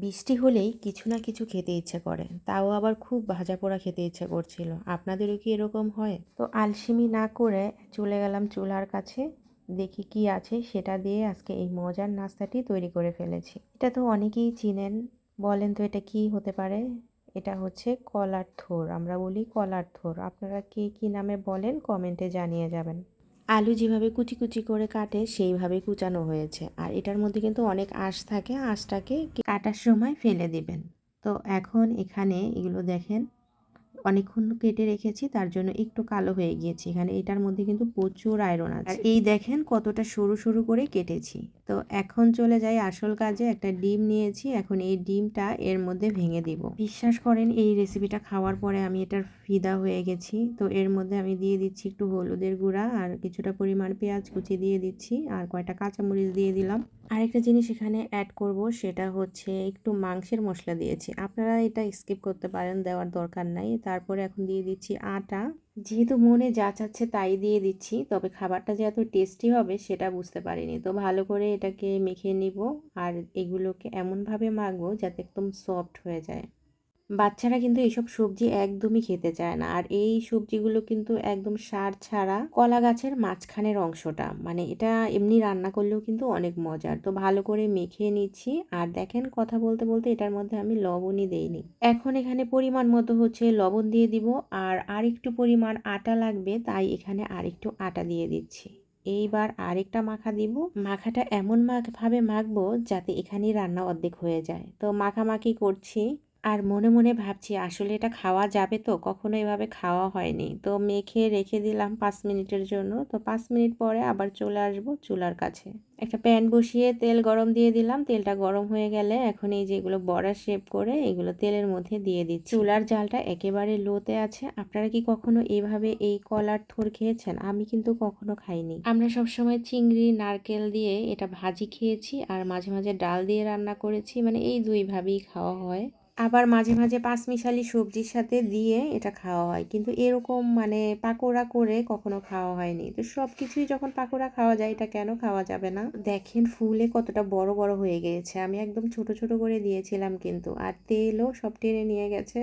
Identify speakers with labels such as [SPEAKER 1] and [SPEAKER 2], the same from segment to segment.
[SPEAKER 1] বৃষ্টি হলেই কিছু না কিছু খেতে ইচ্ছে করে। তাও আবার খুব ভাজা পোড়া খেতে ইচ্ছে করছিল। আপনাদেরও কি এরকম হয়? তো আলসিমি না করে চলে গেলাম চুলার কাছে। দেখি কি আছে, সেটা দিয়ে আজকে এই মজার নাস্তাটি তৈরি করে ফেলেছি। এটা তো অনেকেই চিনেন। বলেন তো এটা কি হতে পারে? এটা হচ্ছে কলার থোর। আমরা বলি কলার থোর। আপনারা কে কী নামে বলেন কমেন্টে জানিয়ে যাবেন। আলু যেভাবে কুচি কুচি করে কাটে, সেইভাবে কুচানো হয়েছে। আর এটার মধ্যে কিন্তু অনেক আঁশ থাকে। আঁশটাকে কাটার সময় ফেলে দিবেন। তো এখন এখানে এগুলো দেখেন অনেকক্ষণ কেটে রেখেছি, তার জন্য একটু কালো হয়ে গিয়েছে। এখানে এটার মধ্যে কিন্তু প্রচুর আয়রন আছে। আর এই দেখেন কতটা সরু সরু করে কেটেছি। তো এখন চলে যাই আসল কাজে, একটা ডিম নিয়েছি, এখন এই ডিমটা এর মধ্যে ভেঙে দিব। বিশ্বাস করেন এই রেসিপিটা খাওয়ার পরে আমি এটার ফিদা হয়ে গেছি। তো এর মধ্যে আমি দিয়ে দিচ্ছি একটু হলুদের গুঁড়া আর কিছুটা পরিমাণ পেঁয়াজ কুচি দিয়ে দিচ্ছি আর কয়টা কাঁচামরিচ দিয়ে দিলাম। আরেকটা জিনিস এখানে অ্যাড করব, সেটা হচ্ছে একটু মাংসের মশলা দিয়েছি। আপনারা এটা স্কিপ করতে পারেন, দেওয়ার দরকার নাই। তারপরে এখন দিয়ে দিচ্ছি আটা। যেহেতু মনে যা চাচ্ছে তাই দিয়ে দিচ্ছি, তবে খাবারটা যে এত টেস্টি হবে সেটা বুঝতে পারিনি। তো ভালো করে এটাকে মেখে নিব আর এগুলোকে এমনভাবে মাখবো যাতে একদম সফট হয়ে যায়। বাচ্চারা কিন্তু এইসব সবজি একদমই খেতে চায় না। আর এই সবজিগুলো কিন্তু একদম সার ছাড়া কলা গাছের মাঝখানের অংশটা মানে এটা এমনি রান্না করলেও কিন্তু অনেক মজার। তো ভালো করে মেখে নিচ্ছি। আর দেখেন, কথা বলতে বলতে এটার মধ্যে আমি লবণই দেইনি। এখন এখানে পরিমাণ মতো হচ্ছে লবণ দিয়ে দিব। আর আরেকটু পরিমাণ আটা লাগবে, তাই এখানে আরেকটু আটা দিয়ে দিচ্ছি। এইবার আরেকটা মাখা দিব। মাখাটা এমন ভাবে মাখবো যাতে এখানেই রান্না অর্ধেক হয়ে যায়। তো মাখামাখি করছি। আর মনে মনে ভাবছি, আসলে এটা খাওয়া যাবে তো? কখনো এভাবে খাওয়া হয়নি। তো মেখে রেখে দিলাম পাঁচ মিনিটের জন্য। তো পাঁচ মিনিট পরে আবার চলে আসব চুলার কাছে। একটা প্যান বসিয়ে তেল গরম দিয়ে দিলাম। তেলটা গরম হয়ে গেলে এখন এই যেগুলো বড়া শেপ করে এগুলো তেলের মধ্যে দিয়ে দিচ্ছি। চুলার জালটা একেবারে লোতে আছে। আপনারা কি কখনো এইভাবে এই কলার থোর খেয়েছেন? আমি কিন্তু কখনো খাইনি। আমরা সবসময় চিংড়ি, নারকেল দিয়ে এটা ভাজি খেয়েছি আর মাঝে মাঝে ডাল দিয়ে রান্না করেছি। মানে এই দুইভাবেই খাওয়া হয়। আবার মাঝে মাঝে পাঁচমিশালি সবজির সাথে দিয়ে এটা খাওয়া হয়। কিন্তু এরকম মানে পাকোড়া করে কখনো খাওয়া হয়নি। তো সব কিছুই যখন পাকোড়া খাওয়া যায়, এটা কেন খাওয়া যাবে না? দেখেন ফুলে কতটা বড় বড় হয়ে গিয়েছে আমি একদম ছোট ছোট করে দিয়েছিলাম কিন্তু। আর তেলও সব টেনে নিয়ে গেছে।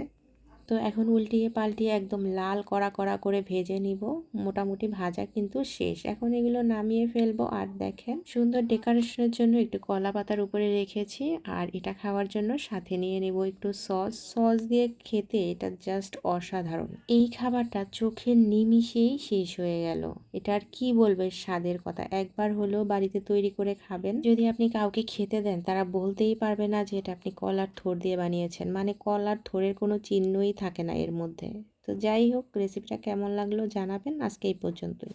[SPEAKER 1] তো এখন উল্টিয়ে পাল্টিয়ে একদম লাল কড়া কড়া করে ভেজে নিব। মোটামুটি ভাজা কিন্তু শেষ। এখন এগুলো নামিয়ে ফেলব। আর দেখেন, সুন্দর ডেকোরেশনের জন্য একটু কলা পাতার উপরে রেখেছি। আর এটা খাওয়ার জন্য সাথে নিয়ে নেব একটু সস। সস দিয়ে খেতে এটা জাস্ট অসাধারণ। এই খাবারটা চোখের নিমিষেই শেষ হয়ে গেল। এটা আর কি বলবে স্বাদের কথা? একবার হলেও বাড়িতে তৈরি করে খাবেন। যদি আপনি কাউকে খেতে দেন, তারা বলতেই পারবে না যে এটা আপনি কলার থোর দিয়ে বানিয়েছেন। মানে কলার থোরের কোনো চিহ্নই থাকে না এর মধ্যে। তো যাই হোক রেসিপিটা কেমন লাগল জানাবেন। আজকে এই পর্যন্তই।